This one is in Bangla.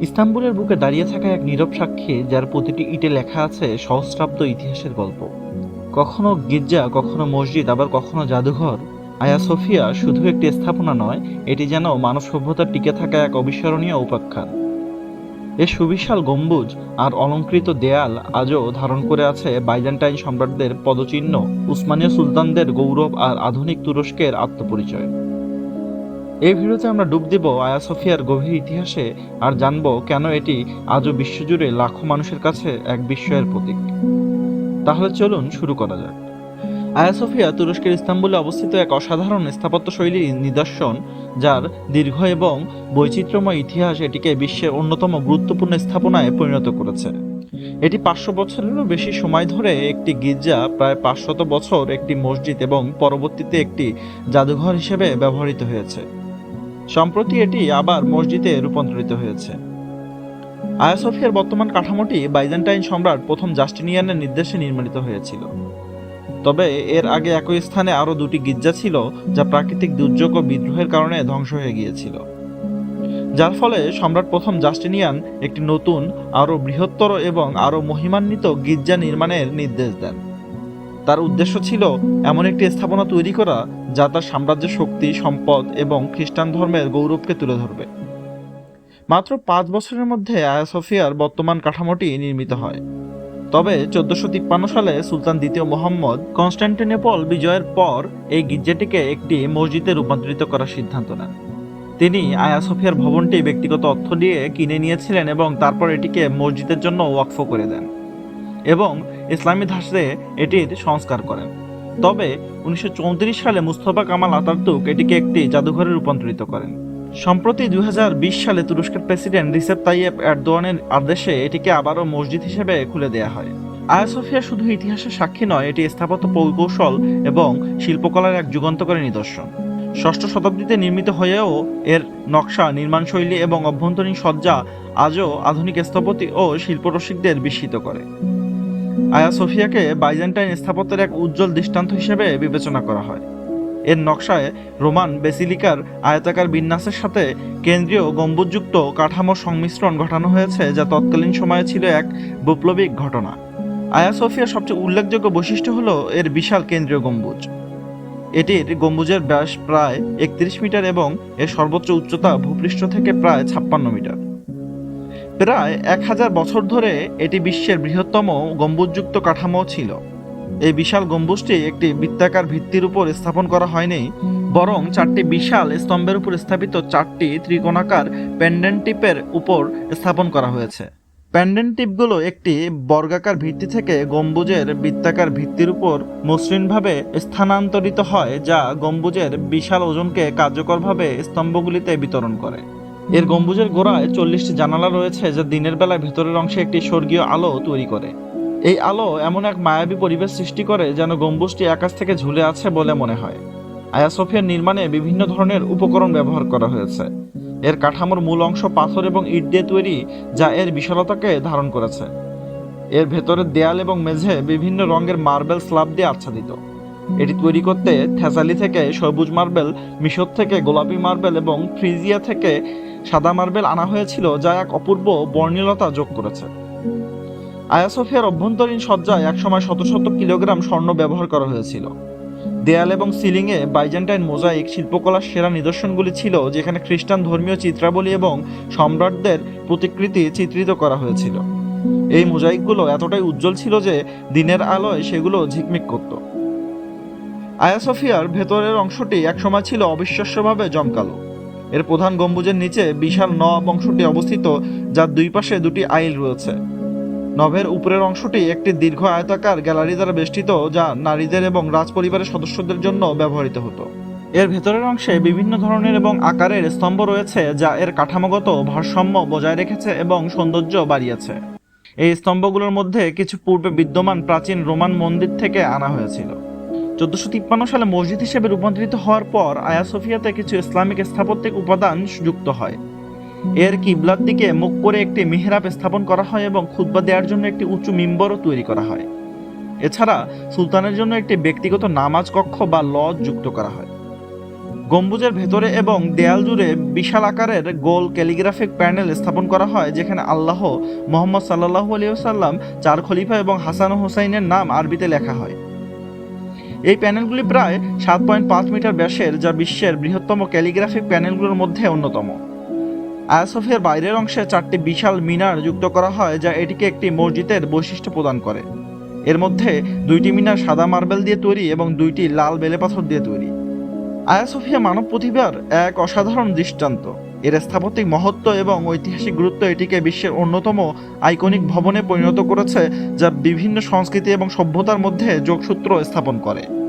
ইস্তাম্বুলের বুকে দাঁড়িয়ে থাকা এক নীরব সাক্ষী, যার প্রতিটি ইটে লেখা আছে সহস্রাব্দ ইতিহাসের গল্প। কখনো গির্জা, কখনো মসজিদ, আবার কখনো জাদুঘর। আয়া সোফিয়া শুধু একটি স্থাপনা নয়, এটি যেন মানব সভ্যতার টিকে থাকা এক অবিস্মরণীয় উপাখ্যান। এ সুবিশাল গম্বুজ আর অলঙ্কৃত দেয়াল আজও ধারণ করে আছে বাইজেন্টাইন সম্রাটদের পদচিহ্ন, উসমানীয় সুলতানদের গৌরব আর আধুনিক তুরস্কের আত্মপরিচয়। এই ভিডিওতে আমরা ডুব দিব আয়া সোফিয়ার গভীর ইতিহাসে আর জানব কেন এটি আজও বিশ্বজুড়ে লাখো মানুষের কাছে এক বিস্ময়ের প্রতীক। তাহলে চলুন শুরু করা যাক। আয়া সোফিয়া তুরস্কের ইস্তাম্বুলে অবস্থিত এক অসাধারণ স্থাপত্য শৈলীর নিদর্শন, যার দীর্ঘ এবং বৈচিত্র্যময় ইতিহাস এটিকে বিশ্বের অন্যতম গুরুত্বপূর্ণ স্থাপনায় পরিণত করেছে। এটি পাঁচশো বছরেরও বেশি সময় ধরে একটি গির্জা, প্রায় পাঁচশত বছর একটি মসজিদ এবং পরবর্তীতে একটি জাদুঘর হিসেবে ব্যবহৃত হয়েছে। সম্প্রতি এটি আবার মসজিদে রূপান্তরিত হয়েছে। আয়া সোফিয়ার বর্তমান কাঠামোটি বাইজেন্টাইন সম্রাট প্রথম জাস্টিনিয়ানের নির্দেশে নির্মিত হয়েছিল। তবে এর আগে একই স্থানে আরও দুটি গির্জা ছিল, যা প্রাকৃতিক দুর্যোগ ও বিদ্রোহের কারণে ধ্বংস হয়ে গিয়েছিল। যার ফলে সম্রাট প্রথম জাস্টিনিয়ান একটি নতুন, আরও বৃহত্তর এবং আরও মহিমান্বিত গির্জা নির্মাণের নির্দেশ দেন। তার উদ্দেশ্য ছিল এমন একটি স্থাপনা তৈরি করা যা তার সাম্রাজ্যের শক্তি, সম্পদ এবং খ্রিস্টান ধর্মের গৌরবকে তুলে ধরবে। মাত্র পাঁচ বছরের মধ্যে আয়া সোফিয়ার বর্তমান কাঠামোটি নির্মিত হয়। তবে চোদ্দশো তিপ্পান্ন সালে সুলতান দ্বিতীয় মোহাম্মদ কনস্ট্যান্টিনোপল বিজয়ের পর এই গির্জাটিকে একটি মসজিদে রূপান্তরিত করার সিদ্ধান্ত নেন। তিনি আয়া সোফিয়ার ভবনটি ব্যক্তিগত অর্থ দিয়ে কিনে নিয়েছিলেন এবং তারপর এটিকে মসজিদের জন্য ওয়াকফ করে দেন। এবং ইসলামী ধাঁচে এটির সংস্কার করেন। তবে উনিশশো চৌত্রিশ সালে মুস্তফা কামাল আতাতুর্ক এটিকে একটি জাদুঘরে রূপান্তরিত করেন। সম্প্রতি দুই হাজার বিশ সালে তুরস্কের প্রেসিডেন্ট রিসেপ তাইয়েব এরদোয়ানের আদেশে এটিকে আবারও মসজিদ হিসেবে খুলে দেওয়া হয়। আয়া সোফিয়া শুধু ইতিহাসের সাক্ষী নয়, এটি স্থাপত্য কৌশল এবং শিল্পকলার এক যুগান্তকারী নিদর্শন। ষষ্ঠ শতাব্দীতে নির্মিত হয়েও এর নকশা, নির্মাণশৈলী এবং অভ্যন্তরীণ সজ্জা আজও আধুনিক স্থপতি ও শিল্পরসিকদের বিস্মিত করে। আয়া সোফিয়াকে বাইজেন্টাইন স্থাপত্যের এক উজ্জ্বল দৃষ্টান্ত হিসেবে বিবেচনা করা হয়। এর নকশায় রোমান বেসিলিকার আয়তাকার বিন্যাসের সাথে কেন্দ্রীয় গম্বুজযুক্ত কাঠামোর সংমিশ্রণ ঘটানো হয়েছে, যা তৎকালীন সময়ে ছিল এক বৈপ্লবিক ঘটনা। আয়া সোফিয়ার সবচেয়ে উল্লেখযোগ্য বৈশিষ্ট্য হল এর বিশাল কেন্দ্রীয় গম্বুজ। এটির গম্বুজের ব্যাস প্রায় একত্রিশ মিটার এবং এর সর্বোচ্চ উচ্চতা ভূপৃষ্ঠ থেকে প্রায় ছাপ্পান্ন মিটার। প্রায় এক হাজার বছর ধরে এটি বিশ্বের বৃহত্তম গম্বুজযুক্ত কাঠামো ছিল। এই বিশাল গম্বুজটি একটি বৃত্তাকার ভিত্তির উপর স্থাপন করা হয়নি, বরং চারটি বিশাল স্তম্ভের উপর স্থাপিত চারটি ত্রিকোণাকার প্যান্ডেন্টিপের উপর স্থাপন করা হয়েছে। প্যান্ডেন্টিপগুলো একটি বর্গাকার ভিত্তি থেকে গম্বুজের বৃত্তাকার ভিত্তির উপর মসৃণভাবে স্থানান্তরিত হয়, যা গম্বুজের বিশাল ওজনকে কার্যকরভাবে স্তম্ভগুলিতে বিতরণ করে। এর গম্বুজের গোড়ায় চল্লিশটি জানালা রয়েছে যা দিনের বেলায় ভেতরের অংশে একটি স্বর্গীয় আলো তৈরি করে। এই আলো এমন এক মায়াবী পরিবেশ সৃষ্টি করে যেন গম্বুজটি আকাশ থেকে ঝুলে আছে বলে মনে হয়। আয়া সোফিয়ার নির্মাণে বিভিন্ন ধরনের উপকরণ ব্যবহার করা হয়েছে। এর কাঠামোর মূল অংশ পাথর এবং ইট দিয়ে তৈরি, যা এর বিশালতাকে ধারণ করেছে। এর ভেতরের দেয়াল এবং মেঝে বিভিন্ন রঙের মার্বেল স্ল্যাব দিয়ে আচ্ছাদিত। এটি তৈরি করতে থেসালি থেকে সবুজ মার্বেল, মিশর থেকে গোলাপি মার্বেল এবং ফ্রিজিয়া থেকে সাদা মার্বেল আনা হয়েছিল যা এক অপূর্ব বর্ণিলতা যোগ করেছে। আয়াসোফিয়ার অভ্যন্তরীণ সজ্জায় একসময় শত শত কিলোগ্রাম স্বর্ণ ব্যবহার করা হয়েছিল। দেয়াল এবং সিলিংয়ে বাইজেন্টাইন মোজাইক, শিল্পকলার সেরা নিদর্শনগুলি ছিল যেখানে খ্রিস্টান ধর্মীয় চিত্রাবলী এবং সম্রাটদের প্রতিকৃতি চিত্রিত করা হয়েছিল। এই মোজাইকগুলো এতটাই উজ্জ্বল ছিল যে দিনের আলোয় সেগুলো ঝিকমিক করত। আয়াসোফিয়ার ভেতরের অংশটি একসময় ছিল অবিশ্বাস্যভাবে জমকালো। এর প্রধান গম্বুজের নিচে বিশাল নব অংশটি অবস্থিত, যার দুই পাশে দুটি আইল রয়েছে। নভের উপরের অংশটি একটি দীর্ঘ আয়তাকার গ্যালারি দ্বারা বেষ্টিত, যা নারীদের এবং রাজ পরিবারের সদস্যদের জন্য ব্যবহৃত হতো। এর ভেতরের অংশে বিভিন্ন ধরনের এবং আকারের স্তম্ভ রয়েছে, যা এর কাঠামোগত ভারসাম্য বজায় রেখেছে এবং সৌন্দর্য বাড়িয়েছে। এই স্তম্ভগুলোর মধ্যে কিছু পূর্বে বিদ্যমান প্রাচীন রোমান মন্দির থেকে আনা হয়েছিল। চোদ্দশো তিপ্পান্ন সালে মসজিদ হিসেবে রূপান্তরিত হওয়ার পর আয়া সোফিয়াতে কিছু ইসলামিক স্থাপত্যিক উপাদান যুক্ত হয়। এর কিবলার দিকে মুখ করে একটি মিহরাব স্থাপন করা হয় এবং খুতবা দেওয়ার জন্য একটি উঁচু মিম্বরও তৈরি করা হয়। এছাড়া সুলতানের জন্য একটি ব্যক্তিগত নামাজ কক্ষ বা লজ যুক্ত করা হয়। গম্বুজের ভেতরে এবং দেয়াল জুড়ে বিশাল আকারের গোল ক্যালিগ্রাফিক প্যানেল স্থাপন করা হয়, যেখানে আল্লাহ মোহাম্মদ সাল্লাহ আলিয়াল্লাম চার খলিফা এবং হাসান হুসাইনের নাম আরবিতে লেখা হয়। এই প্যানেলগুলি প্রায় সাত পয়েন্ট পাঁচ মিটার ব্যাসের, যা বিশ্বের বৃহত্তম ক্যালিগ্রাফিক প্যানেলগুলোর মধ্যে অন্যতম। আয়াসফিয়ার বাইরের অংশে চারটি বিশাল মিনার যুক্ত করা হয়, যা এটিকে একটি মসজিদের বৈশিষ্ট্য প্রদান করে। এর মধ্যে দুইটি মিনার সাদা মার্বেল দিয়ে তৈরি এবং দুইটি লাল বেলেপাথর দিয়ে তৈরি। আয়াসোফিয়া মানব প্রতিভার এক অসাধারণ দৃষ্টান্ত। এর স্থাপত্যিক মহত্ব এবং ঐতিহাসিক গুরুত্ব এটিকে বিশ্বের অন্যতম আইকনিক ভবনে পরিণত করেছে, যা বিভিন্ন সংস্কৃতি এবং সভ্যতার মধ্যে যোগসূত্র স্থাপন করে।